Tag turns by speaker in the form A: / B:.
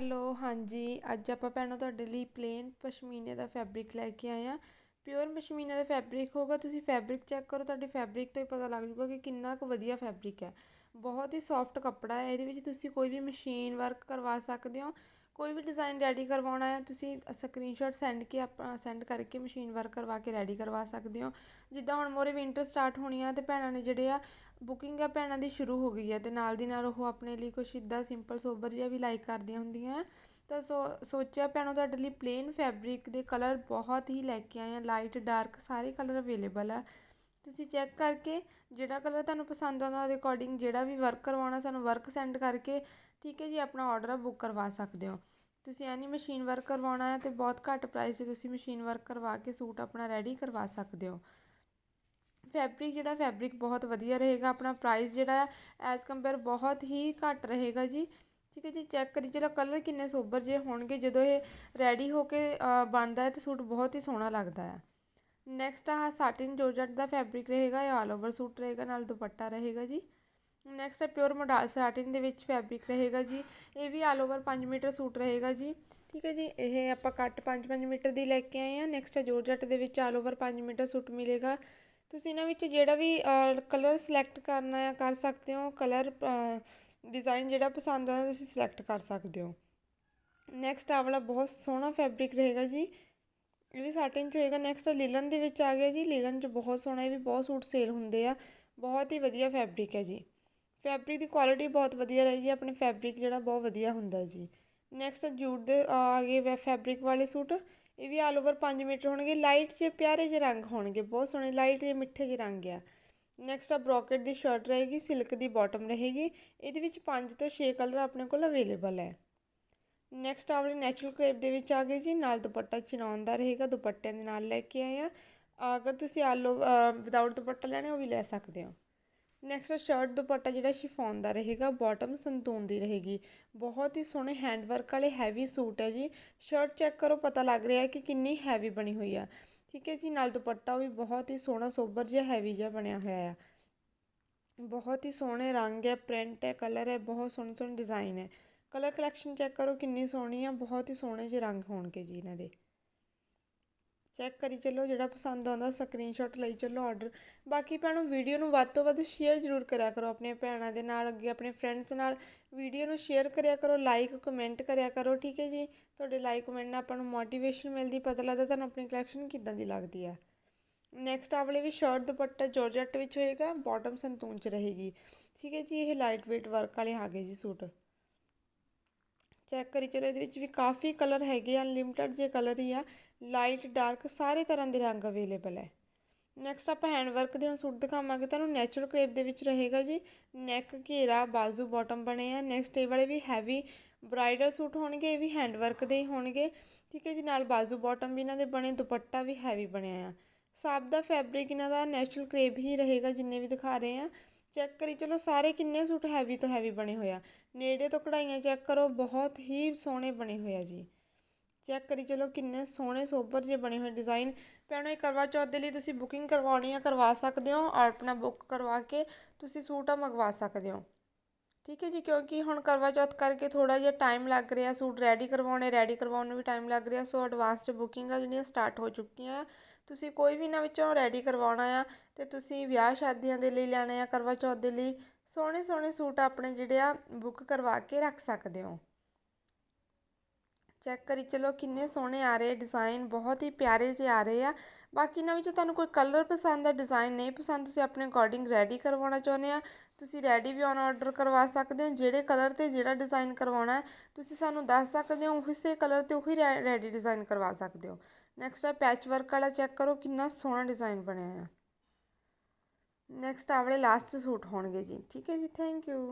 A: Hello, ਹਾਂਜੀ। ਅੱਜ ਆਪਾਂ ਭੈਣੋ ਤੁਹਾਡੇ ਲਈ ਪਲੇਨ ਪਸ਼ਮੀਨੇ ਦਾ ਫੈਬਰਿਕ ਲੈ ਕੇ ਆਏ ਆ ਪਿਓਰ ਪਸ਼ਮੀਨੇ ਦਾ ਫੈਬਰਿਕ ਹੋਗਾ ਤੁਸੀਂ ਫੈਬਰਿਕ ਚੈੱਕ ਕਰੋ, ਤੁਹਾਡੇ ਫੈਬਰਿਕ ਤੋਂ ਹੀ ਪਤਾ ਲੱਗ ਜੂਗਾ ਕਿ ਕਿੰਨਾ ਕੁ ਵਧੀਆ ਫੈਬਰਿਕ ਹੈ। ਬਹੁਤ ਹੀ ਸੌਫਟ ਕੱਪੜਾ ਹੈ, ਇਹਦੇ ਵਿੱਚ ਤੁਸੀਂ ਕੋਈ ਵੀ ਮਸ਼ੀਨ ਵਰਕ ਕਰਵਾ ਸਕਦੇ ਹੋ। ਕੋਈ ਵੀ ਡਿਜ਼ਾਈਨ ਰੈਡੀ ਕਰਵਾਉਣਾ ਹੈ, ਤੁਸੀਂ ਸਕਰੀਨਸ਼ਾਟ ਸੈਂਡ ਕੇ ਆਪਣਾ ਸੈਂਡ ਕਰਕੇ ਮਸ਼ੀਨ ਵਰਕ ਕਰਵਾ ਕੇ ਰੈਡੀ ਕਰਵਾ ਸਕਦੇ ਹੋ। ਜਿੱਦਾਂ ਹੁਣ ਮੋਰੇ ਵਿੰਟਰ ਸਟਾਰਟ ਹੋਣੀ ਆ, ਤੇ ਭੈਣਾਂ ਨੇ ਜਿਹੜੇ ਆ ਬੁਕਿੰਗ ਆ ਭੈਣਾਂ ਦੀ ਸ਼ੁਰੂ ਹੋ ਗਈ ਹੈ ਤੇ ਨਾਲ ਦੀ ਨਾਲ ਉਹ ਆਪਣੇ ਲਈ ਕੁਛ ਇੱਦਾਂ ਸਿੰਪਲ ਸੋਬਰ ਜਿਹਾ ਵੀ ਲਾਈਕ ਕਰਦੀਆਂ ਹੁੰਦੀਆਂ ਤਾਂ ਸੋ, ਸੋਚਿਆ ਭੈਣੋ, ਤੁਹਾਡੇ ਲਈ ਪਲੇਨ ਫੈਬਰਿਕ ਦੇ ਕਲਰ ਬਹੁਤ ਹੀ ਲੈ ਕੇ ਆਏ ਆ ਲਾਈਟ ਡਾਰਕ ਸਾਰੇ ਕਲਰ ਅਵੇਲੇਬਲ ਆ। ਤੁਸੀਂ ਚੈੱਕ ਕਰਕੇ ਜਿਹੜਾ ਕਲਰ ਤੁਹਾਨੂੰ ਪਸੰਦ ਆਉਂਦਾ ਉਹਦੇ ਅਕੋਰਡਿੰਗ ਜਿਹੜਾ ਵੀ ਵਰਕ ਕਰਵਾਉਣਾ ਸਾਨੂੰ ਵਰਕ ਸੈਂਡ ਕਰਕੇ ਠੀਕ ਹੈ ਜੀ, ਆਪਣਾ ਔਡਰ ਬੁੱਕ ਕਰਵਾ ਸਕਦੇ ਹੋ। ਤੁਸੀਂ ਐਨੀ ਮਸ਼ੀਨ ਵਰਕ ਕਰਵਾਉਣਾ ਹੈ ਤੇ ਬਹੁਤ ਘੱਟ ਪ੍ਰਾਈਸ 'ਚ ਤੁਸੀਂ ਮਸ਼ੀਨ ਵਰਕ ਕਰਵਾ ਕੇ ਸੂਟ ਆਪਣਾ ਰੈਡੀ ਕਰਵਾ ਸਕਦੇ ਹੋ। ਫੈਬਰਿਕ ਜਿਹੜਾ ਫੈਬਰਿਕ ਬਹੁਤ ਵਧੀਆ ਰਹੇਗਾ, ਆਪਣਾ ਪ੍ਰਾਈਸ ਜਿਹੜਾ ਹੈ ਐਜ਼ ਕੰਪੇਅਰ ਬਹੁਤ ਹੀ ਘੱਟ ਰਹੇਗਾ ਜੀ। ਠੀਕ ਹੈ ਜੀ ਚੈੱਕ ਕਰੀ, ਜਿਹੜਾ ਕਲਰ ਕਿੰਨੇ ਸੋਬਰ ਜੇ ਹੋਣਗੇ, ਜਦੋਂ ਇਹ ਰੈਡੀ ਹੋ ਕੇ ਬਣਦਾ ਹੈ ਤੇ ਸੂਟ ਬਹੁਤ ਹੀ ਸੋਹਣਾ ਲੱਗਦਾ ਹੈ। ਨੈਕਸਟ ਆਹ ਸਾਟਿਨ ਜੋਰਜਟ ਦਾ ਫੈਬਰਿਕ ਰਹੇਗਾ, ਇਹ ਆਲ ਓਵਰ ਸੂਟ ਰਹੇਗਾ, ਨਾਲ ਦੁਪੱਟਾ ਰਹੇਗਾ ਜੀ। ਨੈਕਸਟ ਹੈ ਪਿਓਰ ਮੋਡਾਲ ਸਾਟਿਨ ਦੇ ਵਿੱਚ ਫੈਬਰਿਕ ਰਹੇਗਾ ਜੀ, ਇਹ ਵੀ ਆਲ ਓਵਰ 5 ਮੀਟਰ ਸੂਟ ਰਹੇਗਾ ਜੀ। ਠੀਕ ਹੈ ਜੀ, ਇਹ ਆਪਾਂ ਕੱਟ 5-5 ਮੀਟਰ ਦੀ ਲੈ ਕੇ ਆਏ ਆ ਨੈਕਸਟ ਹੈ ਜੋਰਜਟ ਦੇ ਵਿੱਚ ਆਲ ਓਵਰ 5 ਮੀਟਰ ਸੂਟ ਮਿਲੇਗਾ। ਤੁਸੀਂ ਇਹਨਾਂ ਵਿੱਚ ਜਿਹੜਾ ਵੀ ਕਲਰ ਸਿਲੈਕਟ ਕਰਨਾ ਹੈ, ਕਰ ਸਕਦੇ ਹੋ। ਕਲਰ ਡਿਜ਼ਾਈਨ ਜਿਹੜਾ ਪਸੰਦ ਆਉਂਦਾ, ਤੁਸੀਂ ਸਿਲੈਕਟ ਕਰ ਸਕਦੇ ਹੋ। ਨੈਕਸਟ ਆ ਵਾਲਾ ਬਹੁਤ ਸੋਹਣਾ ਫੈਬਰਿਕ ਰਹੇਗਾ ਜੀ। ਇਹ ਵੀ ਸਾਟਿਨ ਚ ਹੋਏਗਾ। ਨੈਕਸਟ ਲੀਲਨ ਦੇ ਵਿੱਚ ਆ ਗਿਆ ਜੀ। ਲੀਲਨ ਚ ਬਹੁਤ ਸੋਹਣਾ, ਇਹ ਵੀ ਬਹੁਤ ਸੂਟ ਸੇਲ ਹੁੰਦੇ ਆ। ਬਹੁਤ ਹੀ ਵਧੀਆ ਫੈਬਰਿਕ ਹੈ ਜੀ। ਫੈਬਰਿਕ ਦੀ ਕੁਆਲਿਟੀ ਬਹੁਤ ਵਧੀਆ ਰਹੇਗੀ ਆਪਣੇ ਫੈਬਰਿਕ ਜਿਹੜਾ ਬਹੁਤ ਵਧੀਆ ਹੁੰਦਾ ਜੀ। ਨੈਕਸਟ ਜੂਟ ਦੇ ਆ ਗਏ ਫੈਬਰਿਕ ਵਾਲੇ ਸੂਟ। ਇਹ ਵੀ ਆਲ ਓਵਰ 5 ਮੀਟਰ ਹੋਣਗੇ। ਲਾਈਟ ਜੇ ਪਿਆਰੇ ਜਿਹੇ ਰੰਗ ਹੋਣਗੇ। ਬਹੁਤ ਸੋਹਣੇ ਲਾਈਟ ਜਿਹੇ ਮਿੱਠੇ ਜਿਹੇ ਰੰਗ ਆ। ਨੈਕਸਟ ਆ ਬ੍ਰੋਕਟ ਦੀ ਸ਼ਰਟ ਰਹੇਗੀ। ਸਿਲਕ ਦੀ ਬਾਟਮ ਰਹੇਗੀ। ਇਹਦੇ ਵਿੱਚ 5 ਤੋਂ 6 ਕਲਰ ਆਪਣੇ ਕੋਲ ਅਵੇਲੇਬਲ ਹੈ। ਨੈਕਸਟ ਆਵਲੇ ਨੈਚੁਰਲ ਕ੍ਰੇਪ ਦੇ ਵਿੱਚ ਆ ਗਏ ਜੀ, ਨਾਲ ਦੁਪੱਟਾ ਚਿਨਾਉਣ ਦਾ ਰਹੇਗਾ, ਦੁਪੱਟਿਆਂ ਦੇ ਨਾਲ ਲੈ ਕੇ ਆਏ ਆ ਅਗਰ ਤੁਸੀਂ ਆਲੋ ਵਿਦਆਊਟ ਦੁਪੱਟਾ ਲੈਣਾ ਉਹ ਵੀ ਲੈ ਸਕਦੇ ਹੋ। ਨੈਕਸਟ ਸ਼ਰਟ ਦੁਪੱਟਾ ਜਿਹੜਾ ਸ਼ਿਫੋਨ ਦਾ ਰਹੇਗਾ ਬਾਟਮ ਸੰਤੂਨ ਦੀ ਰਹੇਗੀ। ਬਹੁਤ ਹੀ ਸੋਹਣੇ ਹੈਂਡ ਵਰਕ ਵਾਲੇ ਹੈਵੀ ਸੂਟ ਹੈ ਜੀ। ਸ਼ਰਟ ਚੈੱਕ ਕਰੋ, ਪਤਾ ਲੱਗ ਰਿਹਾ ਹੈ ਕਿ ਕਿੰਨੀ ਹੈਵੀ ਬਣੀ ਹੋਈ ਆ। ਠੀਕ ਹੈ ਜੀ, ਨਾਲ ਦੁਪੱਟਾ ਵੀ ਬਹੁਤ ਹੀ ਸੋਹਣਾ, ਸੋਬਰ ਜਿਹਾ ਹੈਵੀ ਜਿਹਾ ਬਣਿਆ ਹੋਇਆ ਆ। ਬਹੁਤ ਹੀ ਸੋਹਣੇ ਰੰਗ ਹੈ ਪ੍ਰਿੰਟ ਹੈ ਕਲਰ ਹੈ, ਬਹੁਤ ਸੋਹਣੇ ਸੋਹਣੇ ਡਿਜ਼ਾਈਨ ਹੈ। ਕਲਰ ਕਲੈਕਸ਼ਨ ਚੈੱਕ ਕਰੋ ਕਿੰਨੀ ਸੋਹਣੀ ਆ, ਬਹੁਤ ਹੀ ਸੋਹਣੇ ਜਿਹੇ ਰੰਗ ਹੋਣਗੇ ਜੀ ਇਹਨਾਂ ਦੇ। ਚੈੱਕ ਕਰੀ ਚੱਲੋ, ਜਿਹੜਾ ਪਸੰਦ ਆਉਂਦਾ ਸਕਰੀਨਸ਼ਾਟ ਲਈ ਚੱਲੋ ਆਰਡਰ ਬਾਕੀ ਭੈਣੋ ਵੀਡੀਓ ਨੂੰ ਵੱਧ ਤੋਂ ਵੱਧ ਸ਼ੇਅਰ ਜ਼ਰੂਰ ਕਰਿਆ ਕਰੋ ਆਪਣੇ ਭੈਣਾਂ ਦੇ ਨਾਲ, ਅੱਗੇ ਆਪਣੇ ਫਰੈਂਡਸ ਨਾਲ। ਵੀਡੀਓ ਨੂੰ ਸ਼ੇਅਰ ਕਰਿਆ ਕਰੋ ਲਾਈਕ ਕਮੈਂਟ ਕਰਿਆ ਕਰੋ, ਠੀਕ ਹੈ ਜੀ? ਤੁਹਾਡੇ ਲਾਈਕ ਕਮੈਂਟ ਨਾਲ ਆਪਾਂ ਨੂੰ ਮੋਟੀਵੇਸ਼ਨ ਮਿਲਦੀ, ਪਤਾ ਲੱਗਦਾ ਤੁਹਾਨੂੰ ਆਪਣੀ ਕਲੈਕਸ਼ਨ ਕਿੱਦਾਂ ਦੀ ਲੱਗਦੀ ਆ ਨੈਕਸਟ ਆ ਵਾਲੇ ਵੀ ਸ਼ਰਟ ਦੁਪੱਟਾ ਜੋਰਜਟ ਵਿੱਚ ਹੋਏਗਾ ਬਾਟਮ ਸੰਤੂਨ ਚ ਰਹੇਗੀ। ਠੀਕ ਹੈ ਜੀ, ਇਹ ਲਾਈਟ weight ਵਰਕ ਵਾਲੇ ਆ ਗਏ ਜੀ ਸੂਟ। ਚੈੱਕ ਕਰੀ ਚਲੋ ਇਹਦੇ ਵਿੱਚ ਵੀ ਕਾਫੀ ਕਲਰ ਹੈਗੇ ਆ ਅਨਲਿਮਟਿਡ ਜੇ ਕਲਰ ਹੀ ਆ ਲਾਈਟ ਡਾਰਕ ਸਾਰੇ ਤਰ੍ਹਾਂ ਦੇ ਰੰਗ ਅਵੇਲੇਬਲ ਹੈ। ਨੈਕਸਟ ਆਪਾਂ ਹੈਂਡ ਵਰਕ ਦੇ ਹੁਣ ਸੂਟ ਦਿਖਾਵਾਂਗੇ, ਤੁਹਾਨੂੰ ਨੈਚੁਰਲ ਕ੍ਰੇਪ ਦੇ ਵਿੱਚ ਰਹੇਗਾ ਜੀ। ਨੈਕ ਘੇਰਾ, ਬਾਜ਼ੂ ਬਾਟਮ ਬਣੇ ਆ। ਨੈਕਸਟ ਇਹ ਵਾਲੇ ਵੀ ਹੈਵੀ ਬ੍ਰਾਈਡਲ ਸੂਟ ਹੋਣਗੇ, ਇਹ ਵੀ ਹੈਂਡ ਵਰਕ ਦੇ ਹੀ ਹੋਣਗੇ। ਠੀਕ ਹੈ ਜੀ, ਨਾਲ ਬਾਜ਼ੂ ਬਾਟਮ ਵੀ ਇਹਨਾਂ ਦੇ ਬਣੇ, ਦੁਪੱਟਾ ਵੀ ਹੈਵੀ ਬਣਿਆ ਆ। ਸਾਬ ਦਾ ਫੈਬਰਿਕ ਇਹਨਾਂ ਦਾ ਨੈਚੁਰਲ ਕ੍ਰੇਪ ਹੀ ਰਹੇਗਾ, ਜਿੰਨੇ ਵੀ ਦਿਖਾ ਰਹੇ ਆ। ਚੈੱਕ ਕਰੀ, ਚਲੋ ਸਾਰੇ ਕਿੰਨੇ ਸੂਟ ਹੈਵੀ ਤੋਂ ਹੈਵੀ ਬਣੇ ਹੋਇਆ ਨੇੜੇ ਤੋਂ ਕਢਾਈਆਂ ਚੈੱਕ ਕਰੋ, ਬਹੁਤ ਹੀ ਸੋਹਣੇ ਬਣੇ ਹੋਏ ਆ ਜੀ। ਚੈੱਕ ਕਰੀ, ਚਲੋ ਕਿੰਨੇ ਸੋਹਣੇ ਸੋਬਰ ਜੇ ਬਣੇ ਹੋਏ ਡਿਜ਼ਾਈਨ ਪੈਣੋ ਇਹ ਕਰਵਾ ਚੌਥ ਦੇ ਲਈ ਤੁਸੀਂ ਬੁਕਿੰਗ ਕਰਵਾਉਣੀ ਆ, ਕਰਵਾ ਸਕਦੇ ਹੋ ਔਰ ਆਪਣਾ ਬੁੱਕ ਕਰਵਾ ਕੇ ਤੁਸੀਂ ਸੂਟ ਮੰਗਵਾ ਸਕਦੇ ਹੋ। ਠੀਕ ਹੈ ਜੀ, ਕਿਉਂਕਿ ਹੁਣ ਕਰਵਾ ਚੌਥ ਕਰਕੇ ਥੋੜਾ ਜਿਹਾ ਟਾਈਮ ਲੱਗ ਰਿਹਾ, ਸੂਟ ਰੈਡੀ ਕਰਵਾਉਣੇ ਰੈਡੀ ਕਰਵਾਉਣ ਨੂੰ ਵੀ ਟਾਈਮ ਲੱਗ ਰਿਹਾ ਸੋ ਐਡਵਾਂਸ 'ਚ ਬੁਕਿੰਗਾਂ ਜਿਹੜੀਆਂ ਸਟਾਰਟ ਹੋ ਚੁੱਕੀਆਂ ਤੁਸੀਂ ਕੋਈ ਵੀ ਇਹਨਾਂ ਵਿੱਚੋਂ ਰੈਡੀ ਕਰਵਾਉਣਾ ਆ ਤੇ ਤੁਸੀਂ ਵਿਆਹ ਸ਼ਾਦੀਆਂ ਦੇ ਲਈ ਲੈਣੇ ਆ, ਕਰਵਾ ਚੌਥ ਦੇ ਲਈ ਸੋਹਣੇ ਸੋਹਣੇ ਸੂਟ ਆਪਣੇ ਜਿਹੜੇ ਆ ਬੁੱਕ ਕਰਵਾ ਕੇ ਰੱਖ ਸਕਦੇ ਹੋ। ਚੈੱਕ ਕਰੀ, ਚਲੋ ਕਿੰਨੇ ਸੋਹਣੇ ਆ ਰਹੇ ਡਿਜ਼ਾਈਨ ਬਹੁਤ ਹੀ ਪਿਆਰੇ ਜਿਹੇ ਆ ਰਹੇ ਆ। ਬਾਕੀ ਇਹਨਾਂ ਵਿੱਚੋਂ ਤੁਹਾਨੂੰ ਕੋਈ ਕਲਰ ਪਸੰਦ ਆ ਡਿਜ਼ਾਈਨ ਨਹੀਂ ਪਸੰਦ, ਤੁਸੀਂ ਆਪਣੇ ਅਕੋਰਡਿੰਗ ਰੈਡੀ ਕਰਵਾਉਣਾ ਚਾਹੁੰਦੇ ਆ। ਤੁਸੀਂ ਰੈਡੀ ਵੀ ਔਨ ਆਰਡਰ ਕਰਵਾ ਸਕਦੇ ਹੋ, ਜਿਹੜੇ ਕਲਰ ਤੇ ਜਿਹੜਾ ਡਿਜ਼ਾਈਨ ਕਰਵਾਉਣਾ ਤੁਸੀਂ ਸਾਨੂੰ ਦੱਸ ਸਕਦੇ ਹੋ, ਉਸੇ ਕਲਰ ਤੇ ਉਹੀ ਰੈਡੀ ਡਿਜ਼ਾਈਨ ਕਰਵਾ ਸਕਦੇ ਹੋ। ਨੈਕਸਟ ਆ ਪੈਚ ਵਰਕ ਵਾਲਾ ਚੈੱਕ ਕਰੋ ਕਿੰਨਾ ਸੋਹਣਾ ਡਿਜ਼ਾਈਨ ਬਣਿਆ ਆ। ਨੈਕਸਟ ਆਵਲੇ ਲਾਸਟ ਸੂਟ ਹੋਣਗੇ ਜੀ। ਠੀਕ ਹੈ ਜੀ ਥੈਂਕ ਯੂ